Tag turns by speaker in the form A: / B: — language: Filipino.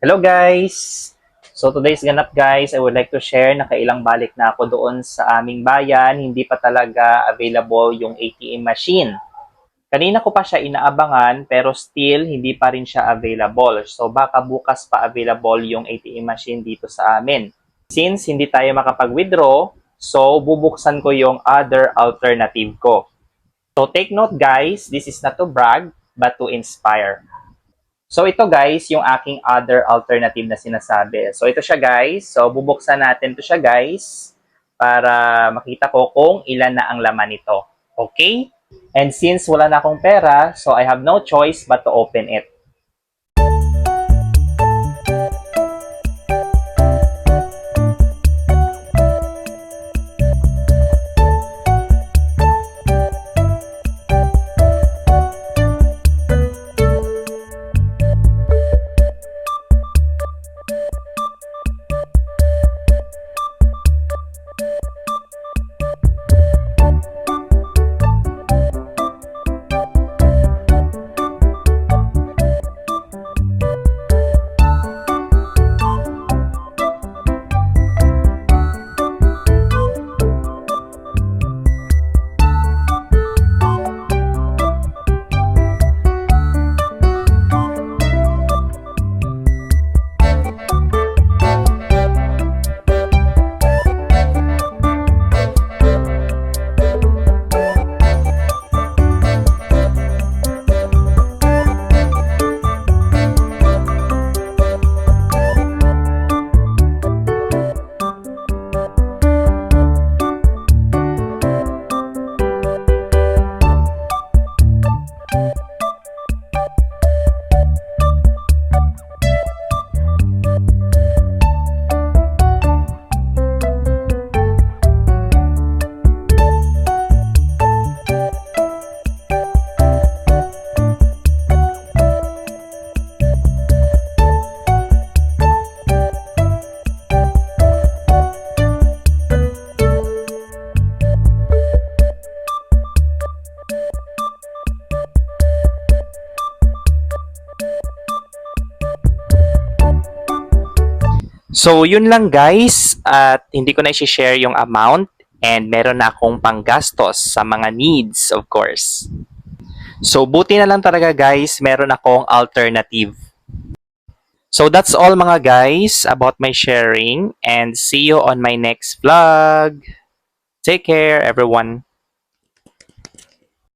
A: Hello guys! So today's ganap guys, I would like to share na kailang balik na ako doon sa aming bayan. Hindi pa talaga available yung ATM machine. Kanina ko pa siya inaabangan pero still hindi pa rin siya available. So baka bukas pa available yung ATM machine dito sa amin. Since hindi tayo makapag-withdraw, so bubuksan ko yung other alternative ko. So take note guys, this is not to brag but to inspire. So ito guys, yung aking other alternative na sinasabi. So ito siya guys. So bubuksan natin to siya guys para makita ko kung ilan na ang laman nito. Okay? And since wala na akong pera, so I have no choice but to open it. So, yun lang guys. At hindi ko na i-share yung amount and meron na akong panggastos sa mga needs, of course. So, buti na lang talaga guys, meron akong alternative. So, that's all mga guys about my sharing and see you on my next vlog. Take care, everyone.